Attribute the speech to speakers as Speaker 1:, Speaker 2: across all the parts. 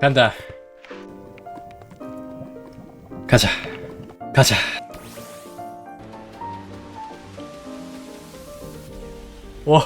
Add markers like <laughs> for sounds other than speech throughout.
Speaker 1: 간다. 가자. 가자. 와.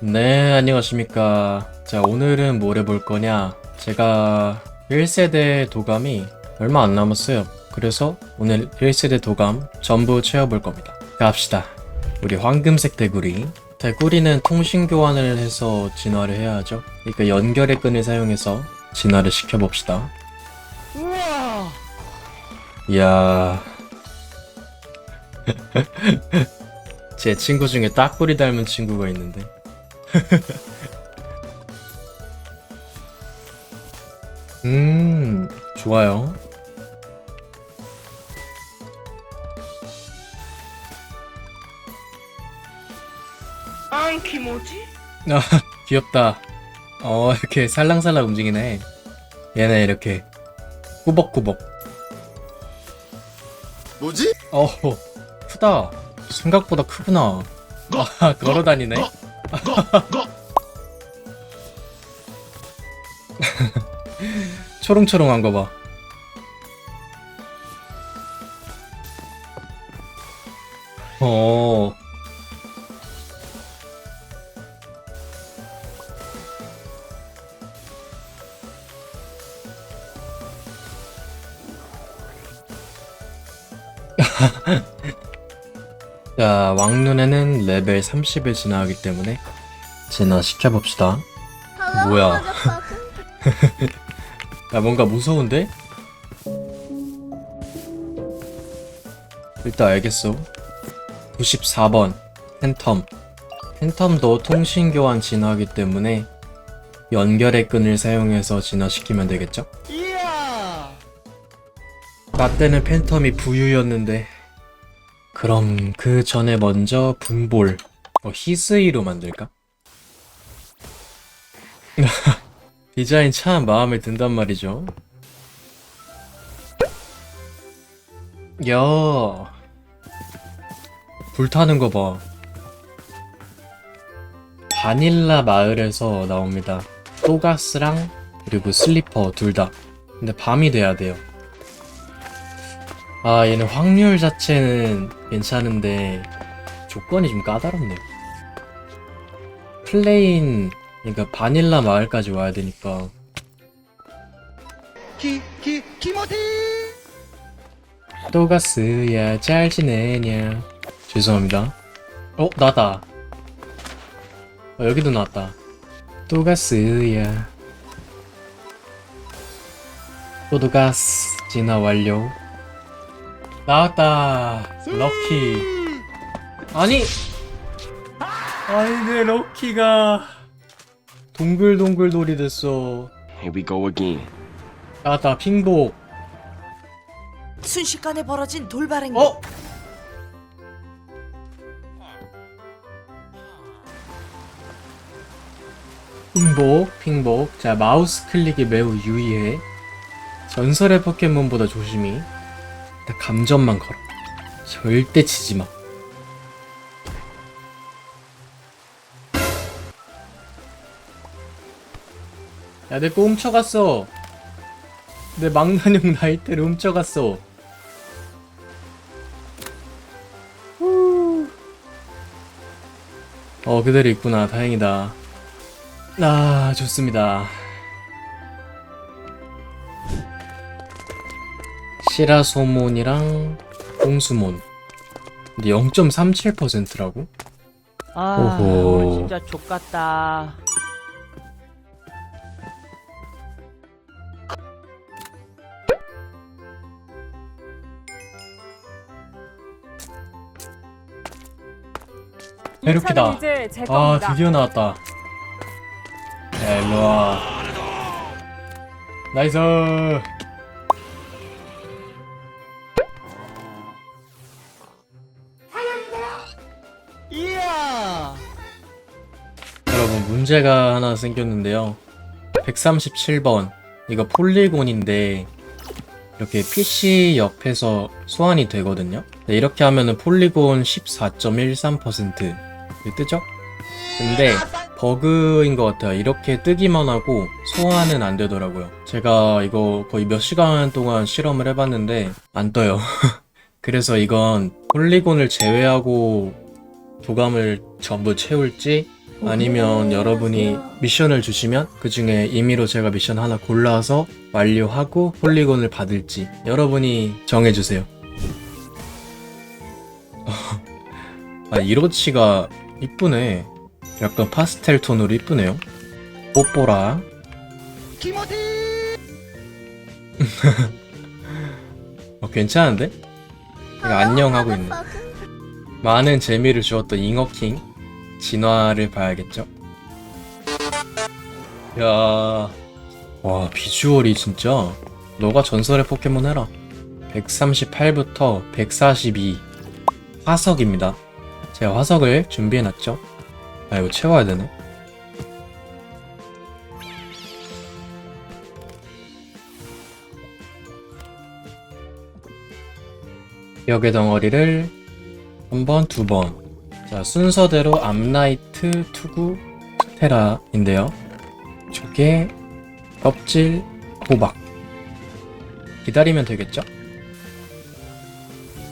Speaker 1: 네, 안녕하십니까. 자, 오늘은 뭘 해볼 거냐. 제가 1세대 도감이 얼마 안 남았어요. 그래서 오늘 1세대 도감 전부 채워볼 겁니다. 갑시다. 우리 황금색 대구리. 대구리는 통신 교환을 해서 진화를 해야 하죠. 그러니까 연결의 끈을 사용해서 진화를 시켜봅시다.
Speaker 2: 우와
Speaker 1: 이야. <laughs> 제 친구 중에 딱구리 닮은 친구가 있는데. <laughs> 음, 좋아요.
Speaker 2: 안키 뭐지?
Speaker 1: 아, <laughs> 귀엽다. 어, <laughs> 이렇게 살랑살랑 움직이네. 얘네 이렇게 꾸벅꾸벅.
Speaker 3: 뭐지?
Speaker 1: 어, 크다. 생각보다 크구나. 아, <laughs> 걸어 다니네. <laughs> 초롱초롱한 거 봐. 어. <laughs> 자, 왕눈에는 레벨 30을 진화하기 때문에 진화시켜봅시다. 뭐야. <laughs> 야, 뭔가 무서운데? 일단 알겠어. 94번, 팬텀. 팬텀도 통신교환 진화하기 때문에 연결의 끈을 사용해서 진화시키면 되겠죠? 나 때는 팬텀이 부유였는데 그럼 그 전에 먼저 분볼 어, 히스이로 만들까? <laughs> 디자인 참 마음에 든단 말이죠. 야 불타는 거 봐. 바닐라 마을에서 나옵니다. 또가스랑 그리고 슬리퍼 둘 다. 근데 밤이 돼야 돼요 아, 얘는 확률 자체는 괜찮은데 조건이 좀 까다롭네. 플레인, 그러니까 바닐라 마을까지 와야 되니까.
Speaker 2: 키키 키모티
Speaker 1: 또가스야, 잘 지내냐. 죄송합니다. 어, 나다. 어, 여기도 나왔다. 또가스야. 또도가스 진화 완료. 나왔다. 럭키. 아니. 아니 내 럭키가 동글동글 돌이 됐어.
Speaker 3: Here we go again.
Speaker 1: 나왔다. 핑복.
Speaker 4: 순식간에 벌어진 돌발행
Speaker 1: 어? 핑복, 핑복. 자, 마우스 클릭이 매우 유의해. 전설의 포켓몬보다 조심히. 일단 감전만 걸어. 절대 치지 마. 야, 내 거 훔쳐갔어. 내 망나뇽 나이테를 훔쳐갔어. 어, 그대로 있구나. 다행이다. 아, 좋습니다. 시라소몬이랑 홍수몬. 근데 0.37%라고?
Speaker 2: 아
Speaker 1: 오호.
Speaker 2: 진짜 족같다.
Speaker 5: 이제 제
Speaker 1: 아,
Speaker 5: 겁니다.
Speaker 1: 드디어 나왔다. 야, 일로와. 나이스! 문제가 하나 생겼는데요. 137번. 이거 폴리곤인데, 이렇게 PC 옆에서 소환이 되거든요. 네, 이렇게 하면은 폴리곤 14.13% 뜨죠? 근데 버그인 것 같아요. 이렇게 뜨기만 하고 소환은 안 되더라고요. 제가 이거 거의 몇 시간 동안 실험을 해봤는데 안 떠요. <laughs> 그래서 이건 폴리곤을 제외하고 도감을 전부 채울지 아니면 여러분이 미션을 주시면 그 중에 임의로 제가 미션 하나 골라서 완료하고 폴리곤을 받을지 여러분이 정해주세요. <laughs> 아, 이로치가 이쁘네. 약간 파스텔 톤으로 이쁘네요. 뽀뽀라.
Speaker 2: 키모티 <laughs>
Speaker 1: 어, 괜찮은데? 안녕하고 있네. 많은 재미를 주었던 잉어킹 진화를 봐야겠죠? 야, 와 비주얼이 진짜 너가 전설의 포켓몬 해라. 138부터 142 화석입니다. 제가 화석을 준비해놨죠. 아 이거 채워야 되네. 벽의 덩어리를 한 번, 두 번. 자, 순서대로 암라이트, 투구, 테라인데요. 조개, 껍질, 호박. 기다리면 되겠죠?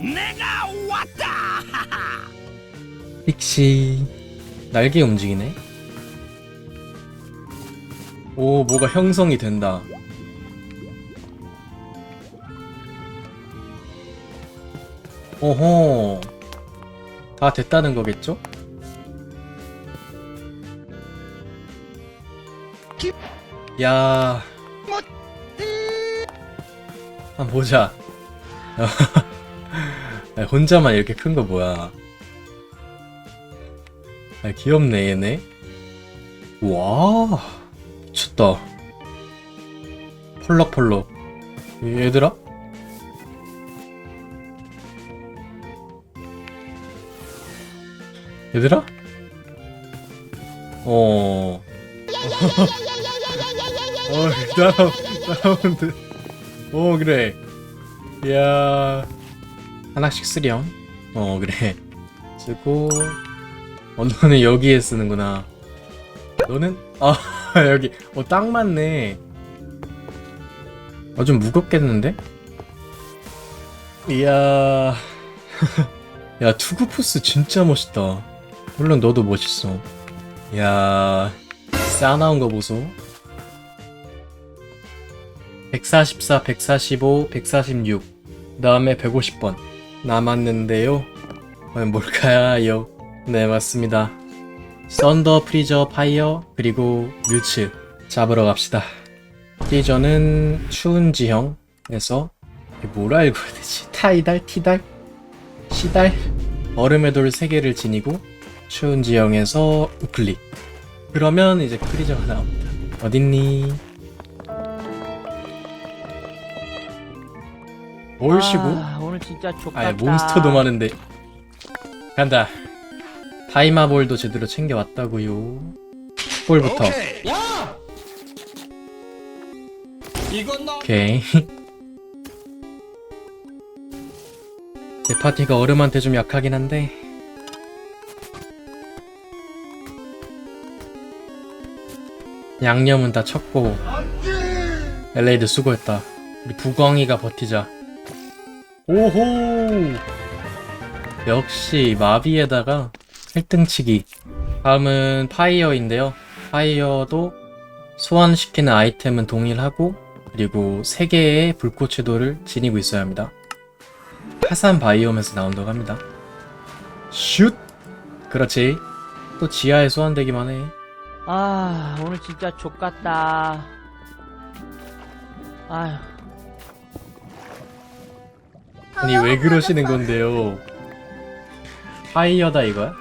Speaker 2: 내가 왔다 <laughs>
Speaker 1: 픽시. 날개 움직이네. 오, 뭐가 형성이 된다. 오호. 다 됐다는 거겠죠?
Speaker 2: 기-
Speaker 1: 야. 한번 보자. 야, 혼자만 이렇게 큰 거 뭐야. 아, 귀엽네, 얘네. 와, 미쳤다. 펄럭펄럭. 얘들아? 얘들아? 어. 어, 따라, 따라오는데. 오, 그래. 이야. 하나씩 쓰렴. 어, 그래. 쓰고. 어, 너는 여기에 쓰는구나. 너는? 아, <laughs> 여기. 어, 딱 맞네. 어, 좀 무겁겠는데? 이야. <laughs> 야, 투구포스 진짜 멋있다. 물론 너도 멋있어. 이야. 싸나운 거 보소. 144, 145, 146. 그 다음에 150번. 남았는데요. 과연 뭘까요? 네, 맞습니다. 썬더 프리저 파이어 그리고 뮤츠 잡으러 갑시다. 프리저는 추운 지형에서 뭐라 읽어야 되지? 타이달, 티달, 시달, 얼음의 돌 3개를 지니고 추운 지형에서 우클릭. 그러면 이제 프리저가 나옵니다. 어딨니? 뭘 쉬고?
Speaker 2: 아, 오늘 진짜
Speaker 1: 아, 몬스터도 많은데. 간다. 타이마볼도 제대로 챙겨왔다고요. 볼부터.
Speaker 3: 야! 이건 너
Speaker 1: 오케이. <laughs> 제 파티가 얼음한테 좀 약하긴 한데. 양념은 다 쳤고. 엘레이드 수고했다. 우리 부광이가 버티자. 오호! 역시 마비에다가 1등치기. 다음은 파이어인데요. 파이어도 소환시키는 아이템은 동일하고 그리고 3개의 불꽃의 돌을 지니고 있어야 합니다. 화산 바이옴에서 나온다고 합니다. 슛! 그렇지. 또 지하에 소환되기만 해.
Speaker 2: 아 오늘 진짜 족같다 아휴
Speaker 1: 아니 왜 그러시는 건데요? 파이어다 이거야?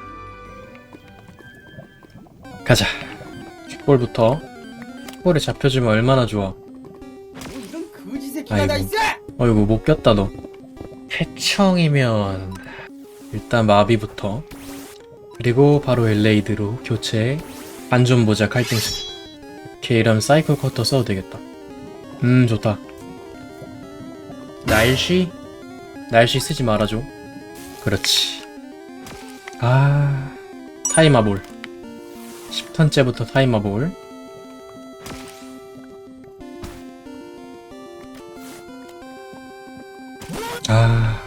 Speaker 1: 가자. 킥볼부터. 킥볼에 잡혀주면 얼마나 좋아.
Speaker 3: 이런 거지 새끼가 다
Speaker 1: 아이고.
Speaker 3: 있어!
Speaker 1: 어이구 못 꼈다 너. 해청이면 일단 마비부터. 그리고 바로 엘레이드로 교체. 안전 보자 칼등식. 오케이 이러면 사이클 커터 써도 되겠다. 음 좋다. 날씨? 날씨 쓰지 말아줘. 그렇지. 아 타이마볼. 10턴째부터 타이머볼. 아,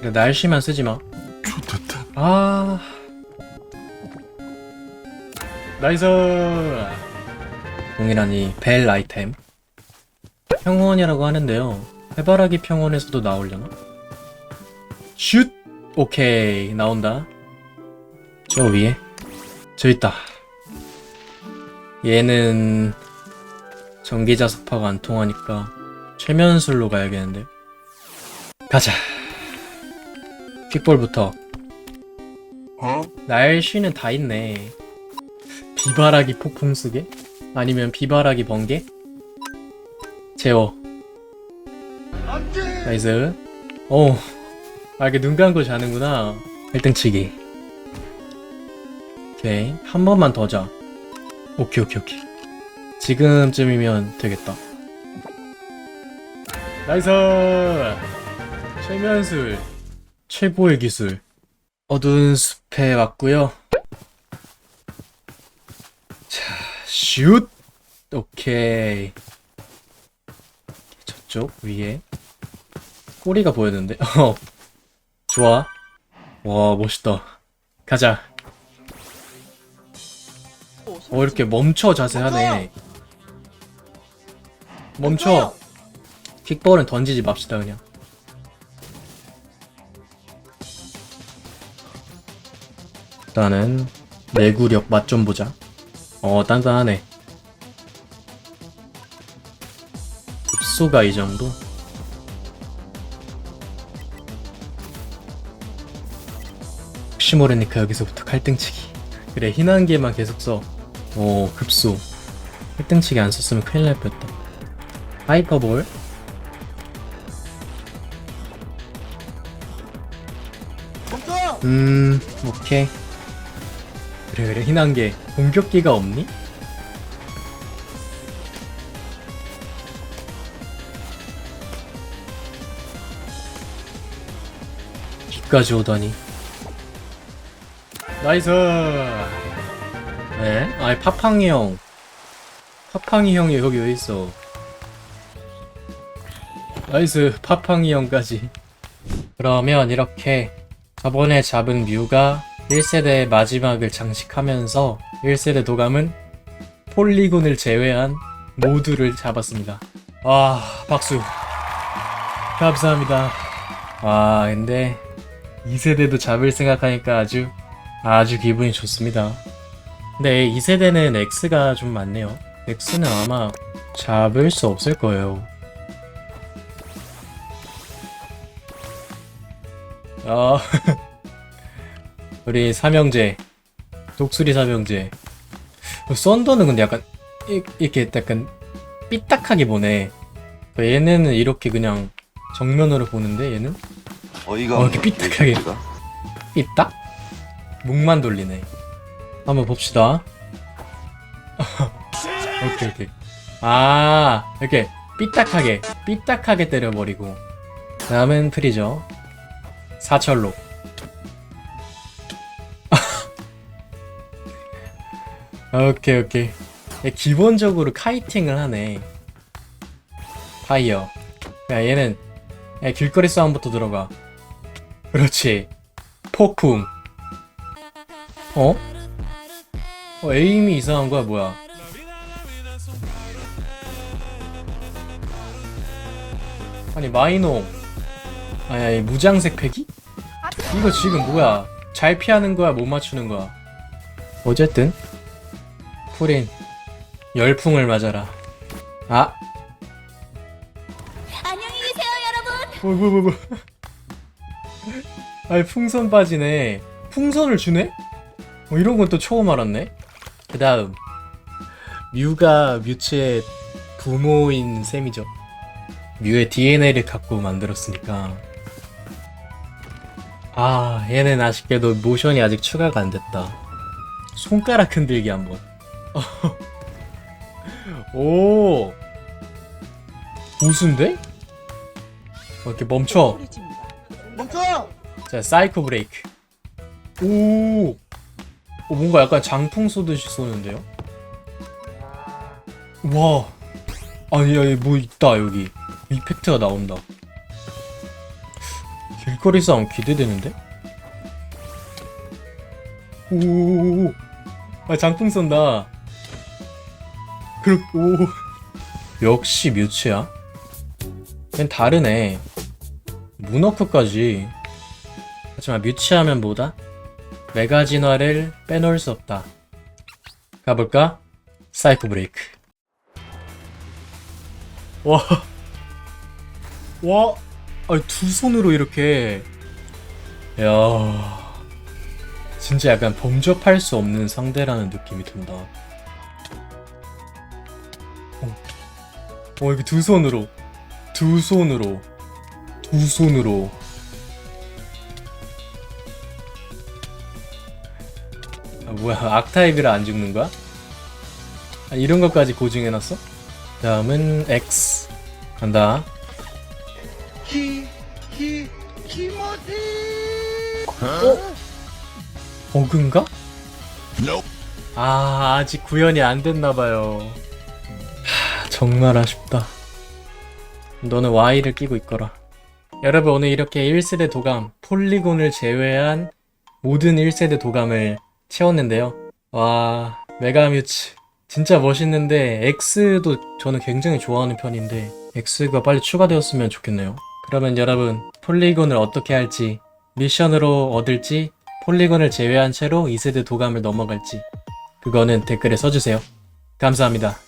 Speaker 1: 그래, 날씨만 쓰지 마.
Speaker 4: 좋겠다.
Speaker 1: 아, 나이스. 동일하니 벨 아이템. 평원이라고 하는데요. 해바라기 평원에서도 나오려나? 슛! 오케이, 나온다. 저 위에. 저 있다. 얘는 전기자석파가 안 통하니까 최면술로 가야겠는데. 가자. 퀵볼부터.
Speaker 4: 어?
Speaker 1: 날씨는 다 있네. 비바라기 폭풍 쓰게? 아니면 비바라기 번개? 제어. 나이스. 어. 아, 이렇게 눈 감고 자는구나. 1등 치기. 오케이. 한 번만 더 자. 오케이, 오케이, 오케이. 지금쯤이면 되겠다. 나이스! 최면술. 최고의 기술. 어두운 숲에 왔고요. 자, 슛! 오케이. 저쪽 위에 꼬리가 보였는데. <laughs> 어. 좋아. 와, 멋있다. 가자. 어, 이렇게 멈춰 자세 하네. 멈춰! 킥볼은 던지지 맙시다, 그냥. 일단은 내구력 맛 좀 보자. 어 단단하네. 흡수가 이 정도? 혹시 모르니까 여기서부터 칼등치기. 그래 희난기에만 계속 써. 오 급수. 칼등치기 안 썼으면 큰일 날 뻔했다. 하이퍼볼. 음 오케이. 그래 그래. 희난게 공격기가 없니? 뒤까지 오다니. 나이스! 네? 아이 파팡이 형. 파팡이 형이 여기 왜 있어? 나이스 파팡이 형까지. 그러면 이렇게 저번에 잡은 뮤가 1세대의 마지막을 장식하면서 1세대 도감은 폴리곤을 제외한 모두를 잡았습니다. 와, 박수. 감사합니다. 와, 근데 2세대도 잡을 생각하니까 아주 아주 기분이 좋습니다. 근데 2세대는 X가 좀 많네요. X는 아마 잡을 수 없을 거예요. 아, <laughs> 우리 삼형제, 독수리 삼형제. 썬더는 근데 약간 이, 이렇게 약간 삐딱하게 보네. 얘네는 이렇게 그냥 정면으로 보는데 얘는
Speaker 4: 어이가
Speaker 1: 어. 이렇게 삐딱하게. 삐딱? 목만 돌리네. 한번 봅시다. <laughs> 오케이 오케이. 아 이렇게 삐딱하게 삐딱하게 때려버리고 다음은 프리저 사철로. 오케이 오케이. 얘 기본적으로 카이팅을 하네. 파이어. 야 얘는 야, 길거리 싸움부터 들어가. 그렇지. 폭풍. 어? 어, 에임이 이상한 거야, 뭐야? 아니, 마이노. 아야, 이 무장색 패기? 이거 지금 뭐야? 잘 피하는 거야, 못 맞추는 거야? 어쨌든, 프린, 열풍을 맞아라. 아!
Speaker 5: 안녕히 계세요, 여러분.
Speaker 1: 뭐, 뭐, 뭐, 뭐. 아니, 풍선 빠지네. 풍선을 주네? 어, 이런 건 또 처음 알았네. 그 다음. 뮤가 뮤츠의 부모인 셈이죠. 뮤의 DNA를 갖고 만들었으니까. 아, 얘는 아쉽게도 모션이 아직 추가가 안 됐다. 손가락 흔들기 한번. <laughs> 오! 어, 이렇게 멈춰.
Speaker 3: 멈춰!
Speaker 1: 자, 사이코 브레이크. 오! 어, 뭔가 약간 장풍 쏘듯이 쏘는데요? 와 아니 야뭐 있다 여기 이펙트가 나온다 길거리 싸움 기대되는데? 오오오오 아 장풍 쏜다 그렇 오. 역시 뮤츠야? 걘 다르네. 문어크까지. 하지만 뮤츠하면 뭐다? 메가 진화를 빼놓을 수 없다. 가볼까? 사이코 브레이크. 와. 와, 아니, 두 손으로 이렇게. 야. 진짜 약간 범접할 수 없는 상대라는 느낌이 든다. 어 이게 두 손으로. 두 손으로. 두 손으로. 아, 뭐야, 악타입이라 안 죽는 거야? 아, 이런 것까지 고증해놨어? 다음은 X. 간다.
Speaker 3: 키, 키, 키모지.
Speaker 1: 버그인가?
Speaker 4: Nope.
Speaker 1: 아, 아직 구현이 안 됐나봐요. 하, 정말 아쉽다. 너는 Y를 끼고 있거라. 여러분, 오늘 이렇게 1세대 도감, 폴리곤을 제외한 모든 1세대 도감을 채웠는데요. 와, 메가뮤츠. 진짜 멋있는데, X도 저는 굉장히 좋아하는 편인데, X가 빨리 추가되었으면 좋겠네요. 그러면 여러분, 폴리곤을 어떻게 할지, 미션으로 얻을지, 폴리곤을 제외한 채로 2세대 도감을 넘어갈지 그거는 댓글에 써주세요. 감사합니다.